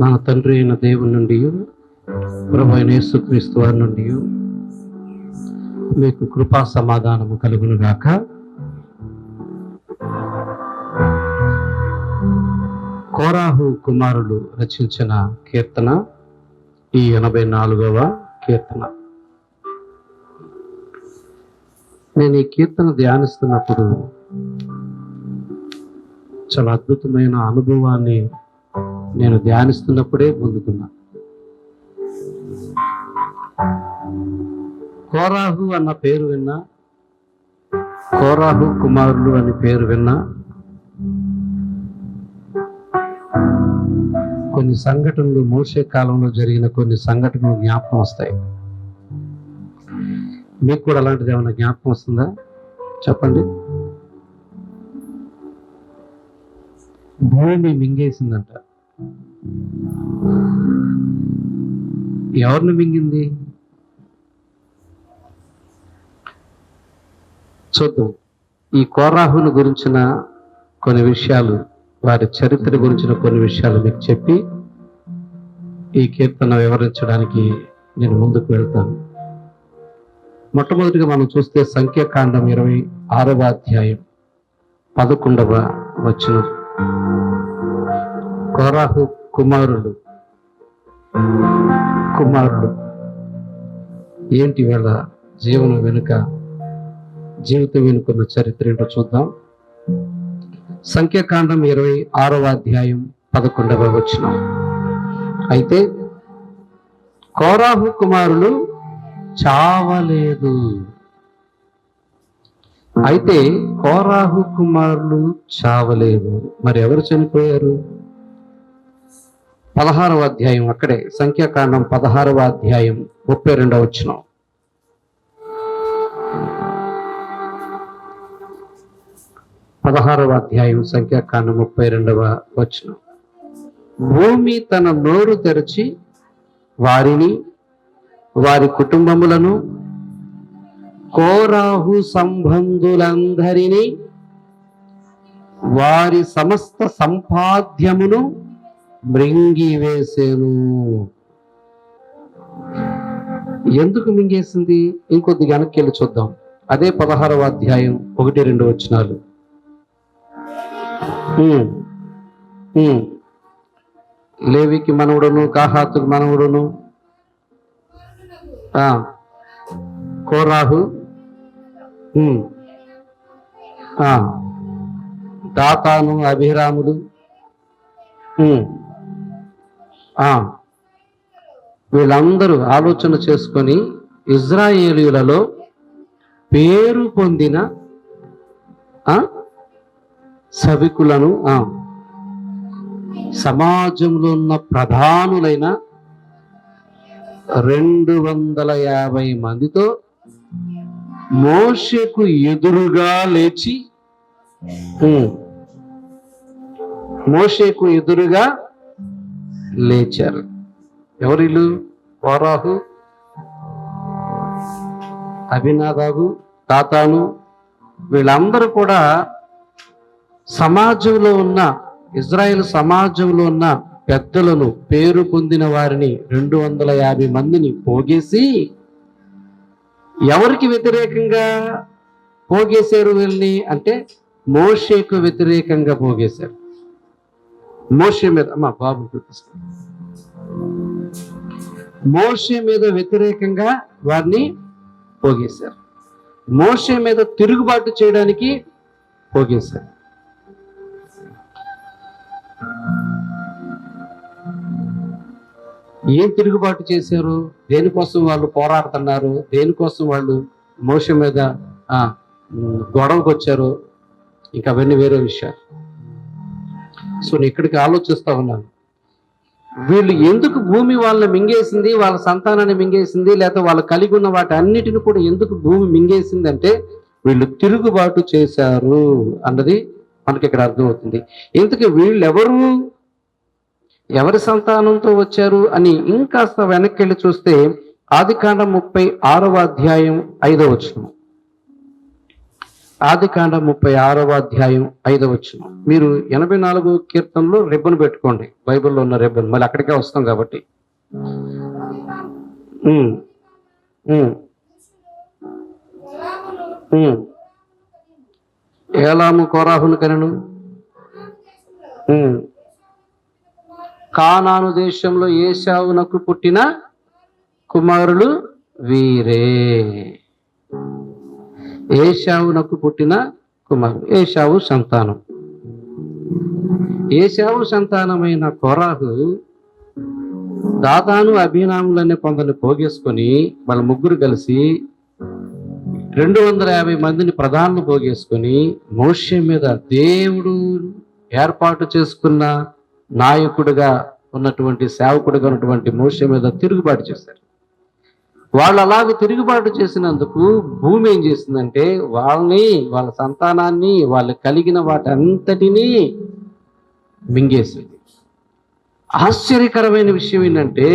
నా తండ్రి అయిన దేవుని నుండి ప్రభు అయిన యేసుక్రీస్తు వారి నుండి మీకు కృపా సమాధానము కలుగును గాక. కోరాహు కుమారుడు రచించిన కీర్తన ఈ ఎనభై నాలుగవ కీర్తన. నేను ఈ కీర్తన ధ్యానిస్తున్నప్పుడు చాలా అద్భుతమైన అనుభవాన్ని నేను ధ్యానిస్తున్నప్పుడే పొందుకున్నా కోరాహు అన్న పేరు విన్నా కోరాహు కుమారులు అని పేరు విన్నా కొన్ని సంఘటనలు మోసే కాలంలో జరిగిన కొన్ని సంఘటనలు జ్ఞాపకం వస్తాయి. మీకు కూడా అలాంటిది ఏమైనా జ్ఞాపకం వస్తుందా? చెప్పండి. భూమి మింగేసిందంట. ఎవరిని మింగింది? చూద్దాం. ఈ కోరాహును గురించిన కొన్ని విషయాలు వారి చరిత్ర గురించిన కొన్ని విషయాలు మీకు చెప్పి ఈ కీర్తన వివరించడానికి నేను ముందుకు వెళ్తాను. మొట్టమొదటిగా మనం చూస్తే సంఖ్యాకాండం ఇరవై ఆరవ అధ్యాయం పదకొండవ వచ్చిన కోరాహు కుమారుడు. కుమారుడు. ఏంటి వీళ్ళ జీవనం వెనుక జీవితం వెనుకున్న చరిత్ర ఏంటో చూద్దాం. సంఖ్యాకాండం ఇరవై ఆరవ అధ్యాయం పదకొండవ వచ్చిన అయితే కోరాహు కుమారులు చావలేదు. అయితే కోరాహు కుమారులు చావలేదు. మరి ఎవరు చనిపోయారు? పదహారవ అధ్యాయం అక్కడే సంఖ్యాకాండం పదహారవ అధ్యాయం ముప్పై రెండవ వచ్చిన పదహారవ అధ్యాయం సంఖ్యాకాండం ముప్పై రెండవ వచ్చిన భూమి తన నోరు తెరచి వారిని వారి కుటుంబములను కోరాహు సంబంధులందరినీ వారి సమస్త సంపాద్యమును మృంగివేసేను. ఎందుకు మింగేసింది? ఇంకొద్ది వెనక్కి వెళ్ళి చూద్దాం. అదే పదహారవ అధ్యాయం ఒకటి రెండు వచ్చినాలు లేవికి మనవుడును కాహాతుకు మనవుడును. కోరాహు. దాతాను అభిరాములు వీళ్ళందరూ ఆలోచన చేసుకొని ఇజ్రాయేలీలలో పేరు పొందిన సభికులను సమాజంలో ఉన్న ప్రధానులైన రెండు వందల యాభై మందితో మోషకు ఎదురుగా లేచి మోషకు మోషేకు ఎదురుగా లేచారు. ఎవరిలు వారాహు అభినాదాబు తాతాను వీళ్ళందరూ కూడా సమాజంలో ఉన్న ఇజ్రాయెల్ సమాజంలో ఉన్న పెద్దలను పేరు పొందిన వారిని రెండు వందల యాభై మందిని పోగేసి ఎవరికి వ్యతిరేకంగా పోగేశారు వీళ్ళని? అంటే మోషేకు వ్యతిరేకంగా పోగేశారు. మోషే మీద అమ్మా బాబు చూపిస్తాను మోషే మీద వ్యతిరేకంగా వారిని పోగేశారు. మోషే మీద తిరుగుబాటు చేయడానికి పోగేశారు. ఏం తిరుగుబాటు చేశారు? దేనికోసం వాళ్ళు పోరాడుతున్నారు? దేనికోసం వాళ్ళు మోష మీద గొడవకు వచ్చారు ఇంకా అవన్నీ వేరే విషయాలు. సో నేను ఇక్కడికి ఆలోచిస్తా ఉన్నాను. వీళ్ళు ఎందుకు భూమి వాళ్ళని మింగేసింది వాళ్ళ సంతానాన్ని మింగేసింది లేకపోతే వాళ్ళు కలిగి ఉన్న వాటి అన్నిటిని కూడా ఎందుకు భూమి మింగేసింది అంటే వీళ్ళు తిరుగుబాటు చేశారు అన్నది మనకి ఇక్కడ అర్థమవుతుంది. ఇంతకీ వీళ్ళు ఎవరు ఎవరి సంతానంతో వచ్చారు అని ఇంకాస్త వెనక్కి వెళ్ళి చూస్తే ఆదికాండం ముప్పై ఆరవ అధ్యాయం ఐదవ వచ్చినము ఆదికాండ ముప్పై ఆరవ అధ్యాయం ఐదవ వచ్చిన మీరు ఎనభై నాలుగు కీర్తనలో రిబ్బన్ పెట్టుకోండి. బైబిల్లో ఉన్న రిబ్బన్. మళ్ళీ అక్కడికే వస్తాం కాబట్టి. ఏలాము కోరాహును కనను? కానాను దేశంలో ఏశావునకు పుట్టిన కుమారులు వీరే. ఏషావునకు పుట్టిన కుమారుడు. ఏషావు సంతానం. ఏషావు సంతానమైన కొరాహు దాదాను అభినాములనే కొందరిని పోగేసుకొని వాళ్ళ ముగ్గురు కలిసి రెండు వందల యాభై మందిని ప్రధానులు పోగేసుకొని మోషే మీద దేవుడు ఏర్పాటు చేసుకున్న నాయకుడిగా ఉన్నటువంటి సేవకుడిగా ఉన్నటువంటి మోషే మీద తిరుగుబాటు చేశారు. వాళ్ళు అలాగ తిరుగుబాటు చేసినందుకు భూమి ఏం చేసిందంటే వాళ్ళని వాళ్ళ సంతానాన్ని వాళ్ళు కలిగిన వాటంతటినీ మింగేసింది. ఆశ్చర్యకరమైన విషయం ఏంటంటే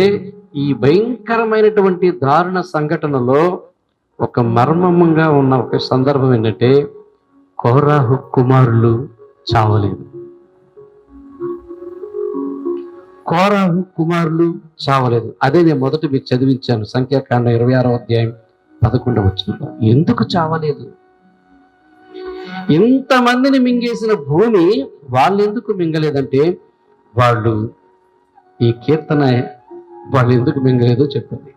ఈ భయంకరమైనటువంటి దారుణ సంఘటనలో ఒక మర్మంగా ఉన్న ఒక సందర్భం ఏంటంటే కోరాహు కుమారులు చావలేదు. కోరాహు కుమారులు చావలేదు. అదే నేను మొదట మీకు చదివించాను. సంఖ్యాకాండ ఇరవై ఆరో అధ్యాయం పదకొండవ వచ్చిన ఎందుకు చావలేదు? ఇంతమందిని మింగేసిన భూమి వాళ్ళు ఎందుకు మింగలేదంటే వాళ్ళు ఈ కీర్తన వాళ్ళు ఎందుకు మింగలేదో చెప్పింది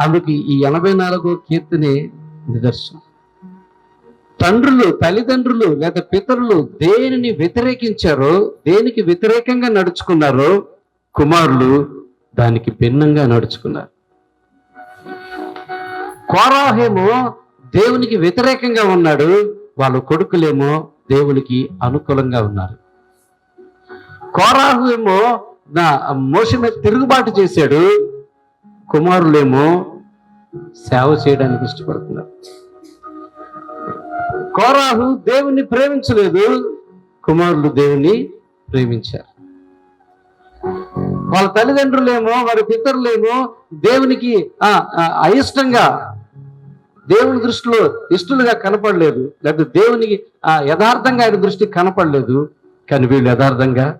అందుకు ఈ ఎనభై నాలుగో కీర్తనే నిదర్శనం. తండ్రులు తల్లిదండ్రులు లేదా పితరులు దేనిని వ్యతిరేకించారో దేనికి వ్యతిరేకంగా నడుచుకున్నారో కుమారులు దానికి భిన్నంగా నడుచుకున్నారు. కోరాహేమో దేవునికి వ్యతిరేకంగా ఉన్నాడు వాళ్ళ కొడుకులేమో దేవునికి అనుకూలంగా ఉన్నారు. కోరాహు ఏమో నా మోస మీద తిరుగుబాటు చేశాడు కుమారులేమో సేవ చేయడానికి ఇష్టపడుతున్నారు. కోరాహు దేవుణ్ణి ప్రేమించలేదు. కుమారులు దేవుణ్ణి ప్రేమించారు. వాళ్ళ తల్లిదండ్రులేమో వారి పితరులేమో దేవునికి అయిష్టంగా దేవుని దృష్టిలో ఇష్టలుగా కనపడలేదు. లేదా దేవునికి ఆ, యథార్థంగా ఆయన దృష్టికి కనపడలేదు. కానీ వీళ్ళు యథార్థంగా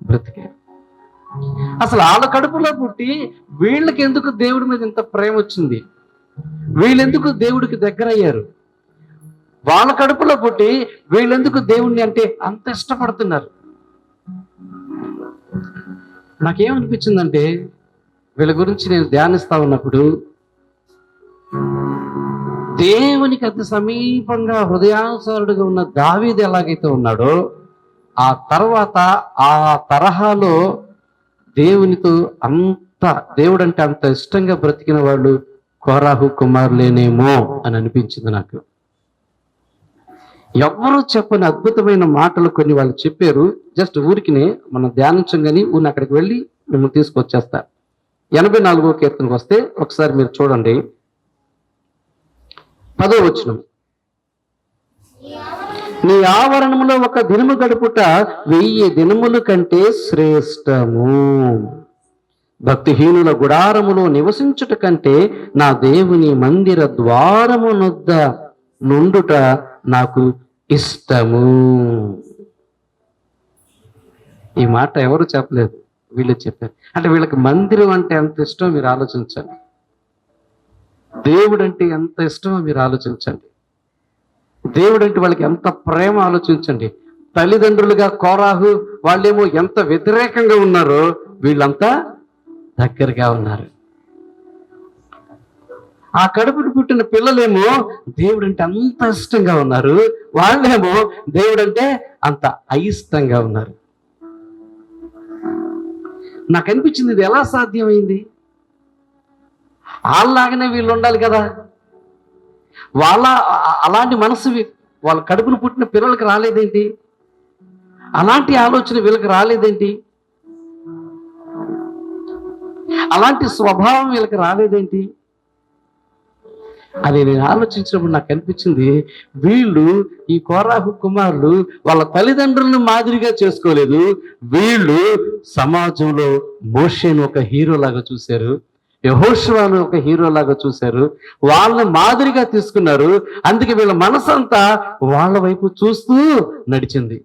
బ్రతికారు. అసలు వాళ్ళ కడుపులో పుట్టి వీళ్ళకి ఎందుకు దేవుడి మీద ఇంత ప్రేమ వచ్చింది? వీళ్ళెందుకు దేవుడికి దగ్గర అయ్యారు వాళ్ళ కడుపులో పుట్టి వీళ్ళెందుకు దేవుణ్ణి అంటే అంత ఇష్టపడుతున్నారు? నాకేమనిపించిందంటే వీళ్ళ గురించి నేను ధ్యానిస్తా ఉన్నప్పుడు దేవునికి అతి సమీపంగా హృదయానుసారుడుగా ఉన్న దావీది ఎలాగైతే ఉన్నాడో ఆ తర్వాత ఆ తరహాలో దేవునితో అంత దేవుడు అంటే అంత ఇష్టంగా బ్రతికిన వాళ్ళు కోరాహు కుమారులేనేమో అని అనిపించింది నాకు. ఎవరు చెప్పని అద్భుతమైన మాటలు కొన్ని వాళ్ళు చెప్పారు. జస్ట్ ఊరికినే మనం ధ్యానించంగాని ఊరిని అక్కడికి వెళ్ళి మిమ్మల్ని తీసుకొచ్చేస్తా. ఎనభై నాలుగో కీర్తనకు వస్తే ఒకసారి మీరు చూడండి. పదో వచనం. నీ ఆవరణములో ఒక దినము గడుపుట వెయ్యి దినములు కంటే శ్రేష్టము. భక్తిహీనుల గుడారములో నివసించుట కంటే నా దేవుని మందిర ద్వారమునొద్ద నుండుట నాకు ఇష్టము. ఈ మాట ఎవరు చెప్పలేదు. వీళ్ళు చెప్పారు. అంటే వీళ్ళకి మందిరం అంటే ఎంత ఇష్టం మీరు ఆలోచించండి. దేవుడు అంటే ఎంత ఇష్టమో మీరు ఆలోచించండి. దేవుడు అంటే వాళ్ళకి ఎంత ప్రేమ ఆలోచించండి. తల్లిదండ్రులుగా కోరాహు వాళ్ళేమో ఎంత వ్యతిరేకంగా ఉన్నారో వీళ్ళంతా దగ్గరగా ఉన్నారు. ఆ కడుపును పుట్టిన పిల్లలేమో దేవుడు అంటే అంత ఇష్టంగా ఉన్నారు. వాళ్ళేమో దేవుడు అంటే అంత అయిష్టంగా ఉన్నారు. నాకు అనిపించింది ఇది ఎలా సాధ్యమైంది? వాళ్ళలాగానే వీళ్ళు ఉండాలి కదా. వాళ్ళ అలాంటి మనసు వాళ్ళ కడుపును పుట్టిన పిల్లలకి రాలేదేంటి? అలాంటి ఆలోచన వీళ్ళకి రాలేదేంటి? అలాంటి స్వభావం వీళ్ళకి రాలేదేంటి? అది నేను ఆలోచించినప్పుడు నాకు అనిపించింది వీళ్ళు ఈ కోరాహు కుమారులు వాళ్ళ తల్లిదండ్రులను మాదిరిగా చేసుకోలేదు. వీళ్ళు సమాజంలో మోషేను ఒక హీరో లాగా చూశారు యహోష్వాను ఒక హీరో లాగా చూశారు వాళ్ళని మాదిరిగా తీసుకున్నారు. అందుకే వీళ్ళ మనసంతా వాళ్ళ వైపు చూస్తూ నడిచింది.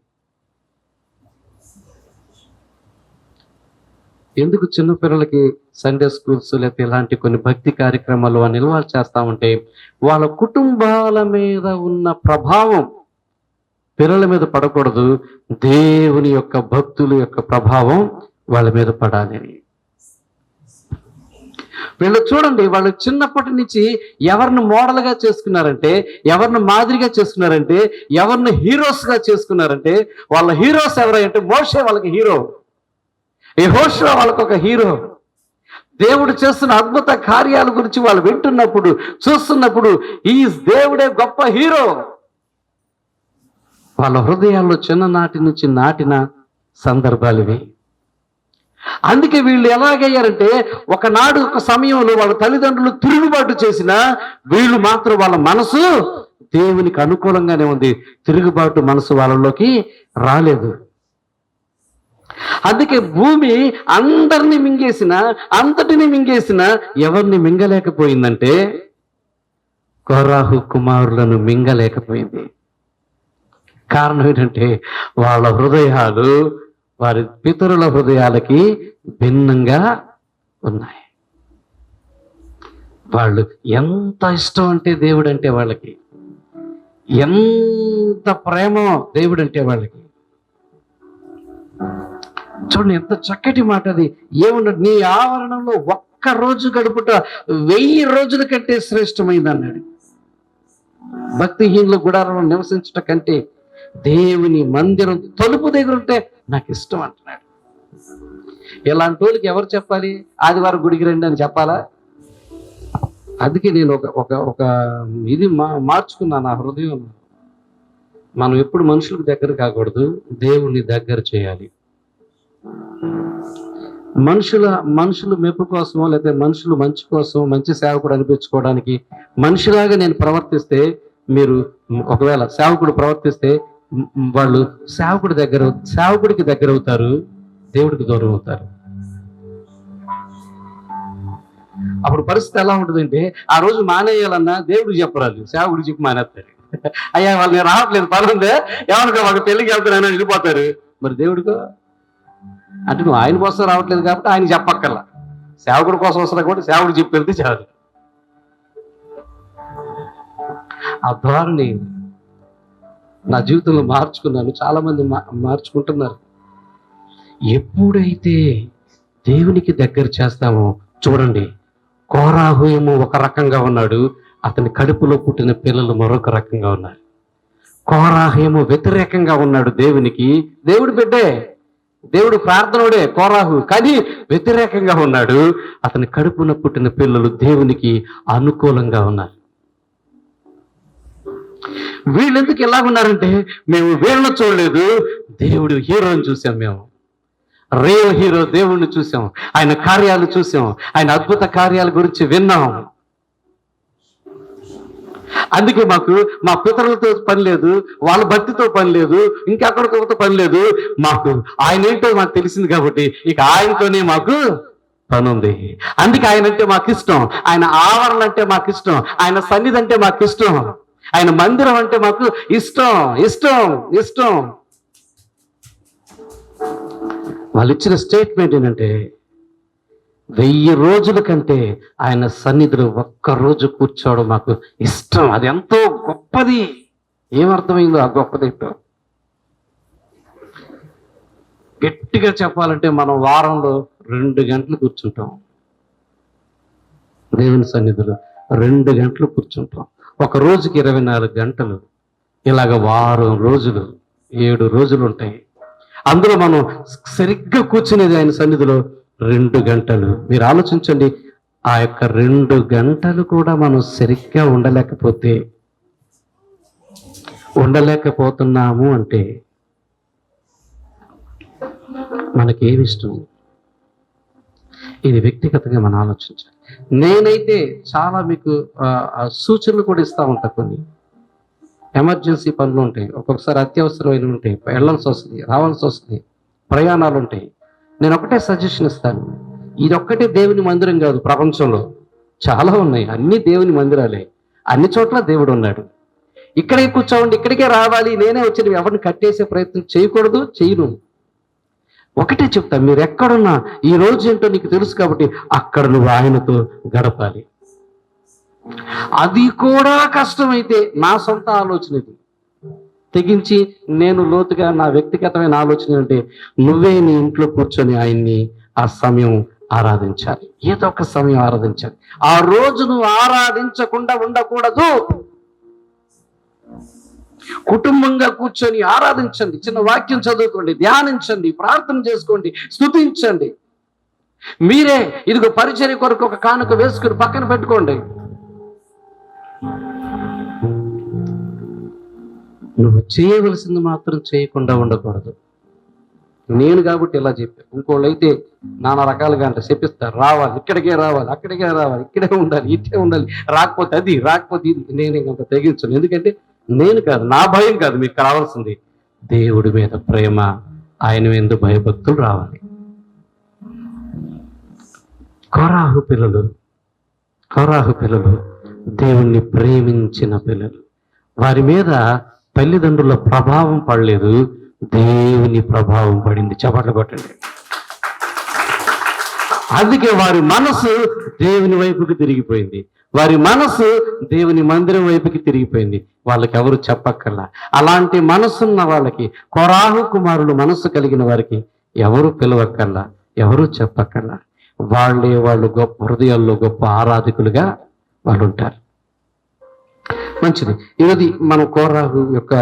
ఎందుకు చిన్న పిల్లలకి సండే స్కూల్స్ లేకపోతే ఇలాంటి కొన్ని భక్తి కార్యక్రమాలు అని నిల్వలు చేస్తా ఉంటే వాళ్ళ కుటుంబాల మీద ఉన్న ప్రభావం పిల్లల మీద పడకూడదు. దేవుని యొక్క భక్తుల యొక్క ప్రభావం వాళ్ళ మీద పడాలి. వీళ్ళు చూడండి వాళ్ళు చిన్నప్పటి నుంచి ఎవరిని మోడల్గా చేసుకున్నారంటే ఎవరిని మాదిరిగా చేసుకున్నారంటే ఎవరిని హీరోస్గా చేసుకున్నారంటే వాళ్ళ హీరోస్ ఎవరంటే మోషే వాళ్ళకి హీరో యెహోషువ వాళ్ళకు ఒక హీరో. దేవుడు చేస్తున్న అద్భుత కార్యాల గురించి వాళ్ళు వింటున్నప్పుడు చూస్తున్నప్పుడు ఈ దేవుడే గొప్ప హీరో. వాళ్ళ హృదయాల్లో చిన్ననాటి నుంచి నాటిన సందర్భాలు ఇవి. అందుకే వీళ్ళు ఎలాగయ్యారంటే ఒకనాడు ఒక సమయంలో వాళ్ళ తల్లిదండ్రులు తిరుగుబాటు చేసిన వీళ్ళు మాత్రం వాళ్ళ మనసు దేవునికి అనుకూలంగానే ఉంది. తిరుగుబాటు మనసు వాళ్ళలోకి రాలేదు. అందుకే భూమి అందరిని మింగేసిన అంతటిని మింగేసిన ఎవరిని మింగలేకపోయిందంటే కోరాహు కుమారులను మింగలేకపోయింది. కారణం ఏంటంటే వాళ్ళ హృదయాలు వారి పితరుల హృదయాలకి భిన్నంగా ఉన్నాయి. వాళ్ళు ఎంత ఇష్టం అంటే దేవుడు అంటే వాళ్ళకి ఎంత ప్రేమ దేవుడు అంటే వాళ్ళకి. చూడండి ఎంత చక్కటి మాట అది. ఏమన్నాడు నీ ఆవరణంలో ఒక్క రోజు గడుపుట వెయ్యి రోజుల కంటే శ్రేష్టమైంది అన్నాడు భక్తిహీనుల గుడారంలో నివసించుట కంటే దేవుని మందిరం తలుపు దగ్గర ఉంటే నాకు ఇష్టం అంటున్నాడు. ఇలాంటి వాళ్ళకి ఎవరు చెప్పాలి? ఆదివారం గుడికి రండి అని చెప్పాలా? అందుకే నేను ఒక ఒక ఒక ఇది మా మార్చుకున్నాను నా హృదయం మనం ఎప్పుడు మనుషులకు దగ్గర కాకూడదు దేవుణ్ణి దగ్గర చేయాలి. మనుషుల మనుషులు మెప్పు కోసమో లేకపోతే మనుషులు మంచి కోసం మంచి సేవకుడు అనిపించుకోవడానికి మనిషిలాగా నేను ప్రవర్తిస్తే మీరు ఒకవేళ సేవకుడు ప్రవర్తిస్తే వాళ్ళు సేవకుడి దగ్గర సేవకుడికి దగ్గర అవుతారు దేవుడికి దూరం అవుతారు. అప్పుడు పరిస్థితి ఎలా ఉంటుందంటే ఆ రోజు మానేయాలన్నా దేవుడికి చెప్పరాదు సేవకుడికి చెప్పి మానేస్తారు. అయ్యా వాళ్ళు నేను రావట్లేదు పని ఉందే ఎవరికో ఒక పెళ్ళికి వెళ్తున్నాను వెళ్ళిపోతారు. మరి దేవుడికో అంటే నువ్వు ఆయన కోసం రావట్లేదు కాబట్టి ఆయన చెప్పక్కర్లా. సేవకుడి కోసం వస్తున్నా కాబట్టి సేవకుడు చెప్పేది చాలు. ఆ ధోరణి నా జీవితంలో మార్చుకున్నాను. చాలా మంది మార్చుకుంటున్నారు. ఎప్పుడైతే దేవునికి దగ్గర చేస్తామో చూడండి కోరాహు ఏమో ఒక రకంగా ఉన్నాడు. అతని కడుపులో పుట్టిన పిల్లలు మరొక రకంగా ఉన్నారు. కోరాహు ఏమో వ్యతిరేకంగా ఉన్నాడు దేవునికి. దేవుడు బిడ్డే దేవుడు ప్రార్థనోడే కోరాహు కానీ వ్యతిరేకంగా ఉన్నాడు. అతని కడుపున పుట్టిన పిల్లలు దేవునికి అనుకూలంగా ఉన్నారు. వీళ్ళు ఎందుకు ఎలా ఉన్నారంటే మేము వీళ్ళను చూడలేదు దేవుడు హీరోని చూసాం మేము. రియల్ హీరో దేవుణ్ణి చూసాం ఆయన కార్యాలు చూసాం ఆయన అద్భుత కార్యాల గురించి విన్నాం. అందుకే మాకు మా పితరులతో పని లేదు వాళ్ళ భక్తితో పని లేదు ఇంకెక్కడితో పని లేదు. మాకు ఆయన ఏంటో మాకు తెలిసింది కాబట్టి ఇక ఆయనతోనే మాకు పని ఉంది. అందుకే ఆయన అంటే మాకు ఇష్టం. ఆయన ఆవరణ అంటే మాకు ఇష్టం. ఆయన సన్నిధి అంటే మాకు ఇష్టం. ఆయన మందిరం అంటే మాకు ఇష్టం ఇష్టం ఇష్టం. వాళ్ళు ఇచ్చిన స్టేట్మెంట్ ఏంటంటే వెయ్యి రోజుల కంటే ఆయన సన్నిధిలో ఒక్క రోజు కూర్చోవడం మాకు ఇష్టం. అది ఎంతో గొప్పది. ఏమర్థమైందో ఆ గొప్పది గట్టిగా చెప్పాలంటే మనం వారంలో రెండు గంటలు కూర్చుంటాం. దేవుని సన్నిధిలో రెండు గంటలు కూర్చుంటాం. ఒక రోజుకి ఇరవై నాలుగు గంటలు. ఇలాగ వారం రోజులు ఏడు రోజులు ఉంటాయి. అందులో మనం సరిగ్గా కూర్చునేది ఆయన సన్నిధిలో రెండు గంటలు. మీరు ఆలోచించండి ఆ యొక్క రెండు గంటలు కూడా మనం సరిగ్గా ఉండలేకపోతే ఉండలేకపోతున్నాము అంటే మనకేమి ఇష్టం ఇది వ్యక్తిగతంగా మనం ఆలోచించాలి. నేనైతే చాలా మీకు సూచనలు కూడా ఇస్తా ఉంటా కొన్ని. ఎమర్జెన్సీ పనులు ఉంటాయి. ఒక్కొక్కసారి అత్యవసరమైనవి ఉంటాయి. వెళ్ళాల్సి వస్తుంది రావాల్సి వస్తుంది. ప్రయాణాలు ఉంటాయి. నేను ఒకటే సజెషన్ ఇస్తాను. ఇదొక్కటే దేవుని మందిరం కాదు ప్రపంచంలో. చాలా ఉన్నాయి. అన్ని దేవుని మందిరాలే. అన్ని చోట్ల దేవుడు ఉన్నాడు. ఇక్కడే కూర్చోండి ఇక్కడికే రావాలి. నేనే వచ్చిన ఎవరిని కట్టేసే ప్రయత్నం చేయకూడదు చేయను. ఒకటే చెప్తా మీరు ఎక్కడున్నా ఈ రోజు ఏంటో నీకు తెలుసు కాబట్టి అక్కడ నువ్వు ఆయనతో గడపాలి. అది కూడా కష్టమైతే నా సొంత ఆలోచన ఇది. తెగించి నేను లోతుగా నా వ్యక్తిగతమైన ఆలోచన అంటే నువ్వే నీ ఇంట్లో కూర్చొని ఆయన్ని ఆ సమయం ఆరాధించాలి. ఏదో ఒక సమయం ఆరాధించాలి. ఆ రోజు నువ్వు ఆరాధించకుండా ఉండకూడదు. కుటుంబంగా కూర్చొని ఆరాధించండి. చిన్న వాక్యం చదువుకోండి ధ్యానించండి ప్రార్థన చేసుకోండి స్థుతించండి మీరే ఇదిగో పరిచర్య కొరకు ఒక కానుక వేసుకుని పక్కన పెట్టుకోండి. నువ్వు చేయవలసింది మాత్రం చేయకుండా ఉండకూడదు. నేను కాబట్టి ఇలా చెప్పాను. ఇంకోళ్ళు అయితే నానా రకాలుగా అంటే చెప్పిస్తారు రావాలి ఇక్కడికే రావాలి అక్కడికే రావాలి ఇక్కడే ఉండాలి ఇట్టే ఉండాలి రాకపోతే అది రాకపోతే ఇది. నేను ఇంకంత తెగించను. ఎందుకంటే నేను కాదు నా భయం కాదు మీకు కావాల్సింది. దేవుడి మీద ప్రేమ ఆయన మీద భయభక్తులు రావాలి. కొరాహు పిల్లలు కొరాహు పిల్లలు దేవుణ్ణి ప్రేమించిన పిల్లలు. వారి మీద తల్లిదండ్రుల ప్రభావం పడలేదు. దేవుని ప్రభావం పడింది. చపట్లు కొట్టండి. అందుకే వారి మనసు దేవుని వైపుకి తిరిగిపోయింది. వారి మనసు దేవుని మందిరం వైపుకి తిరిగిపోయింది. వాళ్ళకి ఎవరు చెప్పక్కర్లా. అలాంటి మనసున్న వాళ్ళకి కొరాహు కుమారులు మనసు కలిగిన వారికి ఎవరు పిలవక్కర్లా. ఎవరు చెప్పక్కర్లా. వాళ్ళే వాళ్ళు గొప్ప హృదయాల్లో గొప్ప ఆరాధకులుగా వాళ్ళు ఉంటారు మంచిది. ఇది మన కోరాహు యొక్క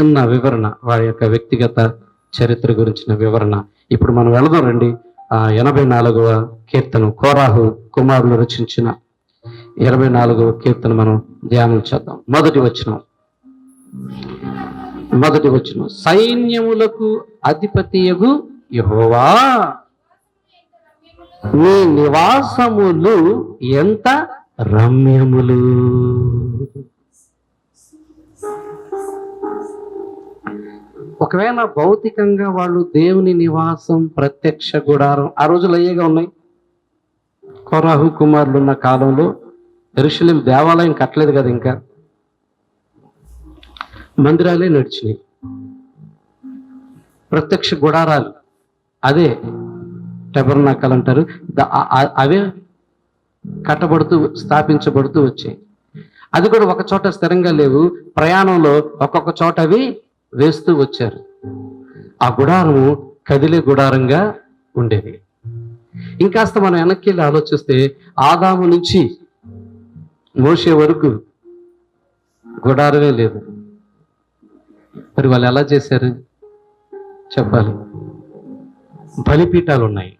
చిన్న వివరణ వారి యొక్క వ్యక్తిగత చరిత్ర గురించిన వివరణ. ఇప్పుడు మనం వెళదాం రండి. ఆ ఎనభై నాలుగవ కీర్తన కోరాహు కుమారులు రచించిన ఇరవై నాలుగవ కీర్తన మనం ధ్యానం చేద్దాం. మొదటి వచనం. మొదటి వచనం. సైన్యములకు అధిపతియగు యహోవా. నీ నివాసములు ఎంత రమ్యములు? ఒకవేళ భౌతికంగా వాళ్ళు దేవుని నివాసం ప్రత్యక్ష గుడారం ఆ రోజులు అయ్యేగా ఉన్నాయి. కొరాహు కుమారులు ఉన్న కాలంలో ఎరుషలేం దేవాలయం కట్టలేదు కదా ఇంకా. మందిరాలే నడిచినాయి. ప్రత్యక్ష గుడారాలు. అదే టెబర్నాకల్ అంటారు. అవే కట్టబడుతూ స్థాపించబడుతూ వచ్చాయి. అది కూడా ఒక చోట స్థిరంగా లేవు. ప్రయాణంలో ఒక్కొక్క చోట అవి వేస్తూ వచ్చారు. ఆ గుడారము కదిలే గుడారంగా ఉండేది. ఇంకాస్త మనం వెనక్కి వెళ్ళి ఆలోచిస్తే ఆదాము నుంచి మోసే వరకు గుడారమే లేదు. మరి వాళ్ళు ఎలా చేశారు? చెప్పాలి. బలిపీఠాలు ఉన్నాయి.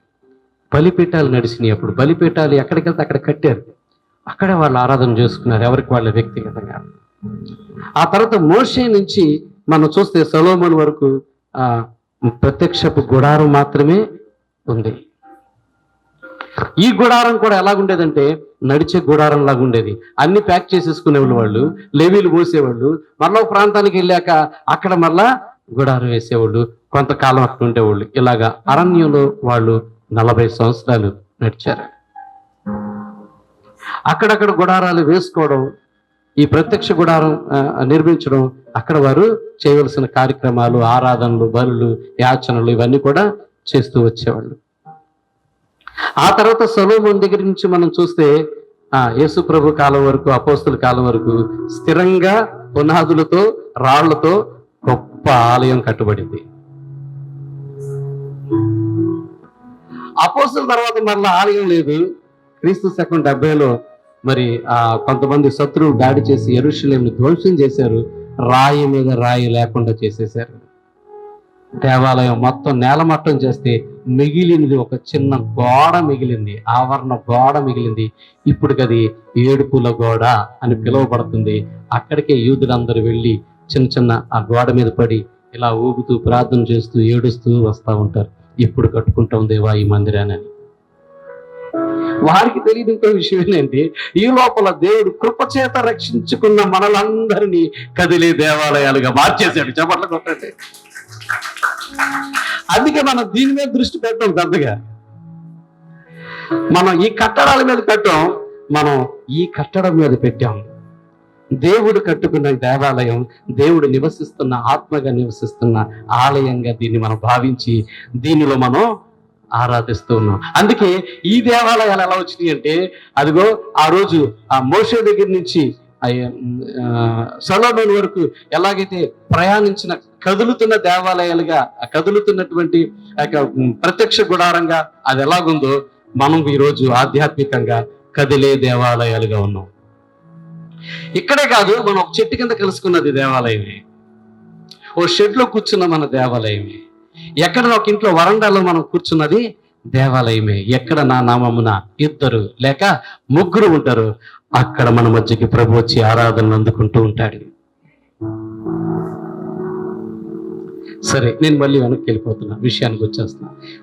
బలిపీఠాలు నడిచినాయి అప్పుడు. బలిపీఠాలు ఎక్కడికి వెళ్తే అక్కడ కట్టారు. అక్కడే వాళ్ళు ఆరాధన చేసుకున్నారు ఎవరికి వాళ్ళ వ్యక్తిగతంగా. ఆ తర్వాత మోసే నుంచి మనం చూస్తే సలోమన్ వరకు ఆ ప్రత్యక్షపు గుడారం మాత్రమే ఉంది. ఈ గుడారం కూడా ఎలాగుండేదంటే నడిచే గుడారం లాగా ఉండేది అన్ని ప్యాక్ చేసేసుకునే వాళ్ళు లెవీలు పోసేవాళ్ళు మళ్ళా ఒక ప్రాంతానికి వెళ్ళాక అక్కడ మళ్ళా గుడారం వేసేవాళ్ళు. కొంతకాలం అక్కడ ఉండేవాళ్ళు. ఇలాగా అరణ్యంలో వాళ్ళు నలభై సంవత్సరాలు నడిచారు. అక్కడక్కడ గుడారాలు వేసుకోవడం ఈ ప్రత్యక్ష గుడారం నిర్మించడం అక్కడ వారు చేయవలసిన కార్యక్రమాలు ఆరాధనలు బలులు యాచనలు ఇవన్నీ కూడా చేస్తూ వచ్చేవాళ్ళు. ఆ తర్వాత సొలోమోన్ దగ్గర నుంచి మనం చూస్తే ఆ యేసు ప్రభు కాలం వరకు అపోస్తుల కాలం వరకు స్థిరంగా పునాదులతో రాళ్ళతో గొప్ప ఆలయం కట్టుబడింది. అపోస్తుల తర్వాత మరలా ఆలయం లేదు. క్రీస్తు శకం డెబ్బైలో మరి ఆ కొంతమంది శత్రువు దాడి చేసి ఎరుషులేమిని ధ్వంసం చేశారు. రాయి మీద రాయి లేకుండా చేసేశారు. దేవాలయం మొత్తం నేలమట్టం చేస్తే మిగిలినది ఒక చిన్న గోడ మిగిలింది. ఆవరణ గోడ మిగిలింది. ఇప్పుడు అది ఏడుపుల గోడ అని పిలువబడుతుంది. అక్కడికే యూదులందరూ వెళ్ళి చిన్న చిన్న ఆ గోడ మీద పడి ఇలా ఊగుతూ ప్రార్థన చేస్తూ ఏడుస్తూ వస్తూ ఉంటారు. ఇప్పుడు కట్టుకుంటాం దేవా ఈ మందిరానని వారికి తెలియదు ఇంకో విషయం ఏంటంటే ఈ లోపల దేవుడు కృపచేత రక్షించుకున్న మనలందరినీ కదిలే దేవాలయాలుగా మార్చేశాడు. చెప్పట్లు కొట్టండి. అందుకే మనం దీని మీద దృష్టి పెట్టాం పెద్దగా. మనం ఈ కట్టడాల మీద పెట్టాం మనం ఈ కట్టడం మీద పెట్టాం. దేవుడు కట్టుకున్న దేవాలయం దేవుడు నివసిస్తున్న ఆత్మగా నివసిస్తున్న ఆలయంగా దీన్ని మనం భావించి దీనిలో మనం ఆరాధిస్తూ ఉన్నాం. అందుకే ఈ దేవాలయాలు ఎలా వచ్చినాయి అంటే అదిగో ఆ రోజు ఆ మోసే దగ్గర నుంచి సలోమన్ వరకు ఎలాగైతే ప్రయాణించిన కదులుతున్న దేవాలయాలుగా కదులుతున్నటువంటి ఆ యొక్క ప్రత్యక్ష గుడారంగా అది ఎలాగుందో మనం ఈరోజు ఆధ్యాత్మికంగా కదిలే దేవాలయాలుగా ఉన్నాం. ఇక్కడే కాదు మనం ఒక చెట్టు కింద కలుసుకున్నది దేవాలయమే. ఓ షెడ్లో కూర్చున్న మన దేవాలయమే. ఎక్కడ ఒక ఇంట్లో వరండాలో మనం కూర్చున్నది దేవాలయమే. ఎక్కడ నా నామమున ఇద్దరు లేక ముగ్గురు ఉంటారు అక్కడ మన మధ్యకి ప్రభు వచ్చి ఆరాధనలు అందుకుంటూ ఉంటాడు. సరే నేను మళ్ళీ వెనక్కి వెళ్ళిపోతున్నా విషయానికి వచ్చేస్తున్నా.